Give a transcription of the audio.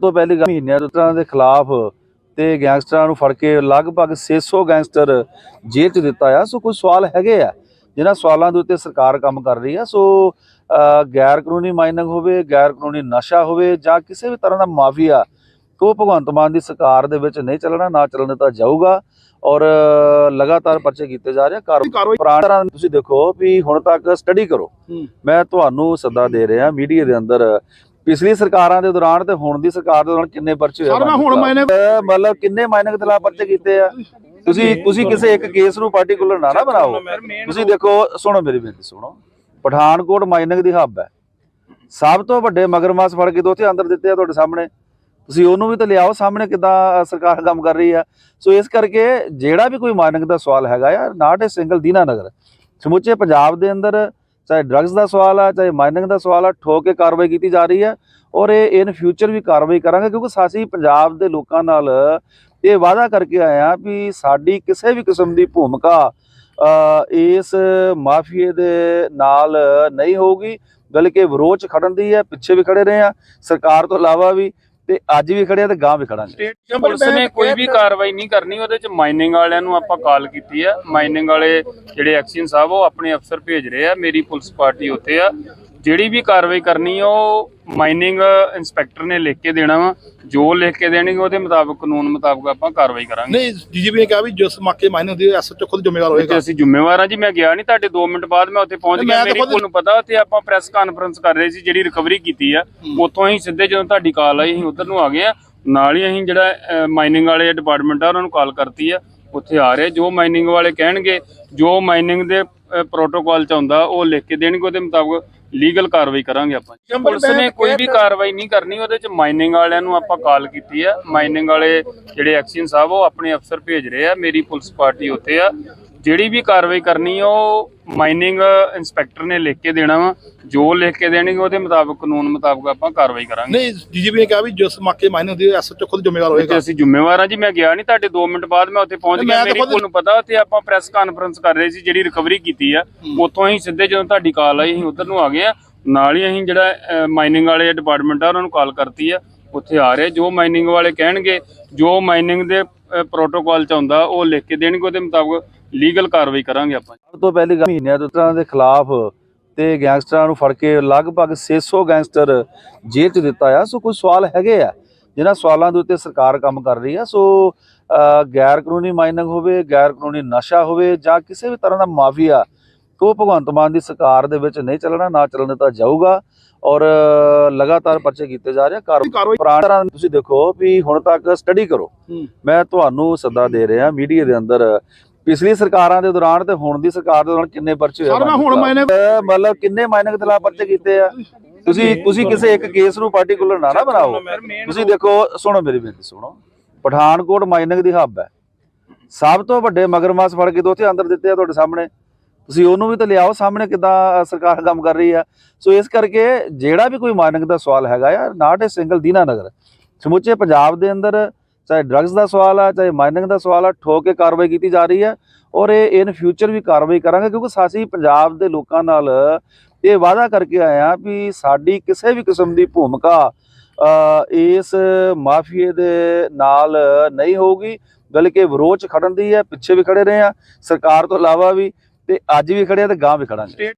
ਤੋਂ ਪਹਿਲੀ ਗੱਲ ਮਹੀਨਿਆਂ ਤੋਂ ਤਰ੍ਹਾਂ ਦੇ ਖਿਲਾਫ ਤੇ ਗੈਂਗਸਟਰਾਂ ਨੂੰ ਫੜ ਕੇ ਲਗਭਗ 600 ਗੈਂਗਸਟਰ ਜੇਲ੍ਹ 'ਚ ਦਿੱਤਾ ਆ। ਸੋ ਕੁਝ ਸਵਾਲ ਹੈਗੇ ਆ ਜਿਨ੍ਹਾਂ ਸਵਾਲਾਂ ਦੇ ਉੱਤੇ ਸਰਕਾਰ ਕੰਮ ਕਰ ਰਹੀ ਆ। ਸੋ ਗੈਰ ਕਾਨੂੰਨੀ ਮਾਈਨਿੰਗ ਹੋਵੇ ਗੈਰ ਕਾਨੂੰਨੀ ਨਸ਼ਾ ਹੋਵੇ ਜਾਂ ਕਿਸੇ ਵੀ ਤਰ੍ਹਾਂ ਦਾ ਮਾਫੀਆ ਉਹ ਭਗਵੰਤ ਮਾਨ ਦੀ ਸਰਕਾਰ ਦੇ ਵਿੱਚ ਨਹੀਂ ਚੱਲਣਾ ਨਾ ਚੱਲਣ ਦਿੱਤਾ ਜਾਊਗਾ ਔਰ ਲਗਾਤਾਰ ਪਰਚੇ ਕੀਤੇ ਜਾ ਰਹੇ ਕਾਰਵਾਈ ਪੁਰਾਣੀ ਤਰ੍ਹਾਂ ਤੁਸੀਂ ਦੇਖੋ ਵੀ ਹੁਣ ਤੱਕ ਸਟੱਡੀ ਕਰੋ। ਮੈਂ ਤੁਹਾਨੂੰ ਸੱਦਾ ਦੇ ਰਿਹਾ ਮੀਡੀਆ ਦੇ ਅੰਦਰ ਪਿਛਲੀ ਸਰਕਾਰਾਂ ਦੇ ਦੌਰਾਨ ਤੇ ਹੁਣ ਦੀ ਸਰਕਾਰ ਦੇ ਦੌਰਾਨ ਕਿੰਨੇ ਪਰਚੇ ਹੋਏ ਸਰ ਮੈਂ ਹੁਣ ਮੈਨੇ ਮਤਲਬ ਕਿੰਨੇ ਮਾਈਨਿੰਗ ਦੇ ਖਿਲਾਫ ਪਰਚੇ ਕੀਤੇ ਆ? ਤੁਸੀਂ ਤੁਸੀਂ ਕਿਸੇ ਇੱਕ ਕੇਸ ਨੂੰ ਪਾਰਟਿਕੂਲਰ ਨਾ ਨਾ ਬਣਾਓ। ਤੁਸੀਂ ਦੇਖੋ ਸੁਣੋ ਮੇਰੀ ਬੇਨਤੀ ਸੁਣੋ। ਪਠਾਨਕੋਟ ਮਾਈਨਿੰਗ ਦੀ ਹੱਬ ਹੈ। ਸਭ ਤੋਂ ਵੱਡੇ ਮਗਰਮੱਛ ਫੜ ਕੇ ਦੋਥੇ ਅੰਦਰ ਦਿੱਤੇ ਆ ਤੁਹਾਡੇ ਸਾਹਮਣੇ। ਤੁਸੀਂ ਉਹਨੂੰ ਵੀ ਤਾਂ ਲਿਆਓ ਸਾਹਮਣੇ ਕਿਦਾਂ ਸਰਕਾਰ ਕੰਮ ਕਰ ਰਹੀ ਆ। ਸੋ ਇਸ ਕਰਕੇ ਜਿਹੜਾ ਵੀ ਕੋਈ ਮਾਈਨਿੰਗ ਦਾ ਸਵਾਲ ਹੈਗਾ ਆ ਨਾਟ ਏ ਸਿੰਗਲ ਦੀਨਾ ਨਗਰ। ਸਮੁੱਚੇ ਪੰਜਾਬ ਦੇ ਅੰਦਰ ਚਾਹੇ ਡਰੱਗਸ ਦਾ ਸਵਾਲ ਆ, ਚਾਹੇ ਮਾਈਨਿੰਗ ਦਾ ਸਵਾਲ ਆ, ਠੋਕ ਕੇ ਕਾਰਵਾਈ ਕੀਤੀ ਜਾ ਰਹੀ ਹੈ ਔਰ ਇਹ ਇਨ ਫਿਊਚਰ ਵੀ ਕਾਰਵਾਈ ਕਰਾਂਗੇ ਕਿਉਂਕਿ ਸਾਸੀ ਪੰਜਾਬ ਦੇ ਲੋਕਾਂ ਨਾਲ ਇਹ ਵਾਅਦਾ ਕਰਕੇ ਆਏ ਆ ਵੀ ਸਾਡੀ ਕਿਸੇ ਵੀ ਕਿਸਮ ਦੀ ਭੂਮਿਕਾ ਇਸ ਮਾਫੀਏ ਦੇ ਨਾਲ ਨਹੀਂ ਹੋਊਗੀ, ਬਲਕਿ ਵਿਰੋਧ 'ਚ ਖੜਨ ਦੀ ਹੈ, ਪਿੱਛੇ ਵੀ ਖੜੇ ਰਹੇ ਆ ਸਰਕਾਰ ਤੋਂ ਇਲਾਵਾ ਵੀ ਤੇ ਅੱਜ ਵੀ ਖੜੇ ਆ ਤੇ ਗਾਂ ਵੀ ਖੜਾਂਗੇ। ਪੁਲਿਸ ਨੇ ਕੋਈ ਵੀ ਕਾਰਵਾਈ ਨਹੀਂ ਕਰਨੀ ਉਹਦੇ ਚ ਮਾਈਨਿੰਗ ਵਾਲਿਆਂ ਨੂੰ ਆਪਾਂ ਕਾਲ ਕੀਤੀ ਆ। ਮਾਈਨਿੰਗ ਵਾਲੇ ਜਿਹੜੇ ਐਕਸ਼ਨ ਸਾਹਿਬ ਉਹ ਆਪਣੇ ਅਫਸਰ ਭੇਜ ਰਹੇ ਆ। ਮੇਰੀ ਪੁਲਿਸ ਪਾਰਟੀ ਉੱਥੇ ਆ। ਜਿਹੜੀ ਵੀ ਕਾਰਵਾਈ ਕਰਨੀ ਉਹ ਮਾਈਨਿੰਗ ਇੰਸਪੈਕਟਰ ਨੇ ਲਿਖ ਕੇ ਦੇਣਾ ਵਾ। ਜੋ ਲਿਖ ਕੇ ਦੇਣਗੇ ਉਹਦੇ ਮੁਤਾਬਕ ਕਾਨੂੰਨ ਮੁਤਾਬਕ ਆਪਾਂ ਕਾਰਵਾਈ ਕਰਾਂਗੇ। ਨਹੀਂ ਡੀਜੀਪੀ ਨੇ ਕਿਹਾ ਵੀ ਜਿਸ ਮੌਕੇ ਮਾਇਨੇ ਹੁੰਦੀ ਐਸਐਚਓ ਖੁਦ ਜ਼ਿੰਮੇਵਾਰ ਹੋਏਗਾ। ਅਸੀਂ ਜ਼ਿੰਮੇਵਾਰ ਆ ਜੀ ਮੈਂ ਗਿਆ ਨਹੀਂ ਤੁਹਾਡੇ 2 ਮਿੰਟ ਬਾਅਦ ਮੈਂ ਉੱਥੇ ਪਹੁੰਚ ਗਿਆ। ਮੇਰੀ ਕੋਲ ਨੂੰ ਪਤਾ ਤੇ ਆਪਾਂ ਪ੍ਰੈਸ ਕਾਨਫਰੰਸ ਕਰ ਰਹੇ ਸੀ ਜਿਹੜੀ ਰਿਕਵਰੀ ਕੀਤੀ ਆ। ਉੱਥੋਂ ਅਸੀਂ ਸਿੱਧੇ ਜਦੋਂ ਤੁਹਾਡੀ ਕਾਲ ਆਈ ਅਸੀਂ ਉਧਰ ਨੂੰ ਆ ਗਏ ਆ। ਨਾਲ ਹੀ ਅਸੀਂ ਜਿਹੜਾ ਮਾਈਨਿੰਗ ਵਾਲੇ ਡਿਪਾਰਟਮੈਂਟ ਆ ਉਹਨਾਂ ਨੂੰ ਕਾਲ ਕਰਤੀ ਆ। ਉੱਥੇ ਆ ਰਹੇ ਜੋ ਮਾਈਨਿੰਗ ਵਾਲੇ ਕਹਿਣਗੇ ਜੋ ਮਾਈਨਿੰਗ ਦੇ ਪ੍ਰੋਟੋਕਾਲ ਚ ਆਉਂਦਾ ਉਹ ਲਿਖ ਕੇ ਦੇਣਗੇ ਉਹਦੇ ਮੁਤਾਬਕ ਲੀਗਲ ਕਾਰਵਾਈ ਕਰਾਂਗੇ ਆਪਾਂ। ਪੁਲਿਸ ਨੇ ਕੋਈ ਵੀ ਕਾਰਵਾਈ ਨਹੀਂ ਕਰਨੀ ਉਹਦੇ ਚ ਮਾਈਨਿੰਗ ਵਾਲਿਆਂ ਨੂੰ ਆਪਾਂ ਕਾਲ ਕੀਤੀ ਆ। ਮਾਈਨਿੰਗ ਵਾਲੇ ਜਿਹੜੇ ਐਕਸ਼ਨ ਸਾਹਿਬ ਉਹ ਆਪਣੇ ਅਫਸਰ ਭੇਜ ਰਹੇ ਆ। ਮੇਰੀ ਪੁਲਿਸ ਪਾਰਟੀ ਉੱਥੇ ਆ। ਜਿਹੜੀ ਵੀ ਕਾਰਵਾਈ ਕਰਨੀ ਉਹ ਮਾਈਨਿੰਗ ਇੰਸਪੈਕਟਰ ਨੇ ਲਿਖ ਕੇ ਦੇਣਾ ਵਾ। ਜੋ ਲਿਖ ਕੇ ਦੇਣਗੇ ਉਹਦੇ ਮੁਤਾਬਕ ਕਾਨੂੰਨ ਮੁਤਾਬਕ ਆਪਾਂ ਕਾਰਵਾਈ ਕਰਾਂਗੇ। ਨਹੀਂ ਡੀਜੀਪੀ ਨੇ ਕਿਹਾ ਵੀ ਜਿਸ ਮੌਕੇ ਮਾਇਨੇ ਹੁੰਦੀ ਐਸਐਚਓ ਖੁਦ ਜ਼ਿੰਮੇਵਾਰ ਹੋਏਗਾ। ਅਸੀਂ ਜ਼ਿੰਮੇਵਾਰ ਆ ਜੀ ਮੈਂ ਗਿਆ ਨਹੀਂ ਤੁਹਾਡੇ 2 ਮਿੰਟ ਬਾਅਦ ਮੈਂ ਉੱਥੇ ਪਹੁੰਚ ਗਿਆ। ਮੇਰੀ ਕੋਲ ਨੂੰ ਪਤਾ ਤੇ ਆਪਾਂ ਪ੍ਰੈਸ ਕਾਨਫਰੰਸ ਕਰ ਰਹੇ ਸੀ ਜਿਹੜੀ ਰਿਕਵਰੀ ਕੀਤੀ ਆ। ਉੱਥੋਂ ਅਸੀਂ ਸਿੱਧੇ ਜਦੋਂ ਤੁਹਾਡੀ ਕਾਲ ਆਈ ਅਸੀਂ ਉਧਰ ਨੂੰ ਆ ਗਏ ਆ। ਨਾਲ ਹੀ ਅਸੀਂ ਜਿਹੜਾ ਮਾਈਨਿੰਗ ਵਾਲੇ ਡਿਪਾਰਟਮੈਂਟ ਆ ਉਹਨਾਂ ਨੂੰ ਕਾਲ ਕਰਤੀ ਆ। ਉੱਥੇ ਆ ਰਹੇ ਜੋ ਮਾਈਨਿੰਗ ਵਾਲੇ ਕਹਿਣਗੇ ਜੋ ਮਾਈਨਿੰਗ ਦੇ ਪ੍ਰੋਟੋਕਾਲ ਚ ਆਉਂਦਾ ਉਹ ਲਿਖ ਕੇ ਦੇਣਗੇ ਉਹਦੇ ਮੁਤਾਬਕ ਲੀਗਲ ਕਾਰਵਾਈ ਕਰਾਂਗੇ ਆਪਾਂ। ਸਭ ਤੋਂ ਪਹਿਲੀ ਗੱਲ ਮਹੀਨਿਆਂ ਤੋਂ ਤਰ੍ਹਾਂ ਦੇ ਖਿਲਾਫ ਤੇ ਗੈਂਗਸਟਰਾਂ ਨੂੰ ਫੜ ਕੇ ਲਗਭਗ 600 ਗੈਂਗਸਟਰ ਜੇਲ੍ਹ 'ਚ ਦਿੱਤਾ ਆ। ਸੋ ਕੁਝ ਸਵਾਲ ਹੈਗੇ ਆ ਜਿਨ੍ਹਾਂ ਸਵਾਲਾਂ ਦੇ ਉੱਤੇ ਸਰਕਾਰ ਕੰਮ ਕਰ ਰਹੀ ਆ। ਸੋ ਅ, ਗੈਰ ਕਾਨੂੰਨੀ ਮਾਈਨਿੰਗ ਹੋਵੇ ਗੈਰ ਕਾਨੂੰਨੀ ਨਸ਼ਾ ਹੋਵੇ ਜਾਂ ਕਿਸੇ ਵੀ ਤਰ੍ਹਾਂ ਦਾ ਮਾਫੀਆ ਉਹ ਭਗਵੰਤ ਮਾਨ ਦੀ ਸਰਕਾਰ ਦੇ ਵਿੱਚ ਨਹੀਂ ਚੱਲਣਾ ਨਾ ਚੱਲਣ ਦਿੱਤਾ ਜਾਊਗਾ ਔਰ ਲਗਾਤਾਰ ਪਰਚੇ ਕੀਤੇ ਜਾ ਰਹੇ ਕਾਰਵਾਈ ਪੁਰਾਣੀ ਤਰ੍ਹਾਂ ਤੁਸੀਂ ਦੇਖੋ ਵੀ ਹੁਣ ਤੱਕ ਸਟੱਡੀ ਕਰੋ। ਮੈਂ ਤੁਹਾਨੂੰ ਸੱਦਾ ਦੇ ਰਿਹਾ ਮੀਡੀਆ ਦੇ ਅੰਦਰ ਪਿਛਲੀ ਸਰਕਾਰਾਂ ਦੇ ਦੌਰਾਨ ਤੇ ਹੁਣ ਦੀ ਸਰਕਾਰ ਦੇ ਦੌਰਾਨ ਕਿੰਨੇ ਪਰਚੇ ਹੋਏ ਸਰ ਮੈਂ ਹੁਣ ਮੈਨੇ ਅਹ ਮਤਲਬ ਕਿੰਨੇ ਮਾਈਨਿੰਗ ਦੇ ਖਿਲਾਫ ਪਰਚੇ ਕੀਤੇ ਆ? ਤੁਸੀਂ ਤੁਸੀਂ ਕਿਸੇ ਇੱਕ ਕੇਸ ਨੂੰ ਪਾਰਟਿਕੂਲਰ ਨਾ ਨਾ ਬਣਾਓ। ਤੁਸੀਂ ਦੇਖੋ ਸੁਣੋ ਮੇਰੀ ਬੇਨਤੀ ਸੁਣੋ। ਪਠਾਨਕੋਟ ਮਾਈਨਿੰਗ ਦੀ ਹੱਬ ਹੈ। ਸਭ ਤੋਂ ਵੱਡੇ ਮਗਰਮੱਛ ਫੜ ਕੇ ਦੋਥੇ ਅੰਦਰ ਦਿੱਤੇ ਆ ਤੁਹਾਡੇ ਸਾਹਮਣੇ। ਤੁਸੀਂ ਉਹਨੂੰ ਵੀ ਤਾਂ ਲਿਆਓ, ਸਾਹਮਣੇ ਕਿਦਾਂ ਸਰਕਾਰ ਕੰਮ ਕਰ ਰਹੀ ਆ। ਸੋ ਇਸ ਕਰਕੇ ਜਿਹੜਾ ਵੀ ਕੋਈ ਮਾਈਨਿੰਗ ਦਾ ਸਵਾਲ ਹੈਗਾ ਆ ਨਾਟ ਏ ਸਿੰਗਲ ਦੀਨਾ ਨਗਰ, ਸਮੁੱਚੇ ਪੰਜਾਬ ਦੇ ਅੰਦਰ ਚਾਹੇ ਡਰੱਗਸ ਦਾ ਸਵਾਲ ਆ, ਚਾਹੇ ਮਾਈਨਿੰਗ ਦਾ ਸਵਾਲ ਆ, ਠੋਕ ਕੇ ਕਾਰਵਾਈ ਕੀਤੀ ਜਾ ਰਹੀ ਹੈ ਔਰ ਇਹ ਇਨ ਫਿਊਚਰ ਵੀ ਕਾਰਵਾਈ ਕਰਾਂਗੇ ਕਿਉਂਕਿ ਸਾਸੀ ਪੰਜਾਬ ਦੇ ਲੋਕਾਂ ਨਾਲ ਇਹ ਵਾਅਦਾ ਕਰਕੇ ਆਏ ਆ ਵੀ ਸਾਡੀ ਕਿਸੇ ਵੀ ਕਿਸਮ ਦੀ ਭੂਮਿਕਾ ਇਸ ਮਾਫੀਏ ਦੇ ਨਾਲ ਨਹੀਂ ਹੋਊਗੀ, ਬਲਕਿ ਵਿਰੋਧ 'ਚ ਖੜਨ ਦੀ ਹੈ, ਪਿੱਛੇ ਵੀ ਖੜੇ ਰਹੇ ਆ। ਸਰਕਾਰ ਤੋਂ ਇਲਾਵਾ ਵੀ ਤੇ ਅੱਜ ਵੀ ਖੜੇ ਆ ਤੇ ਗਾਂ ਵੀ ਖੜਾਂਗੇ।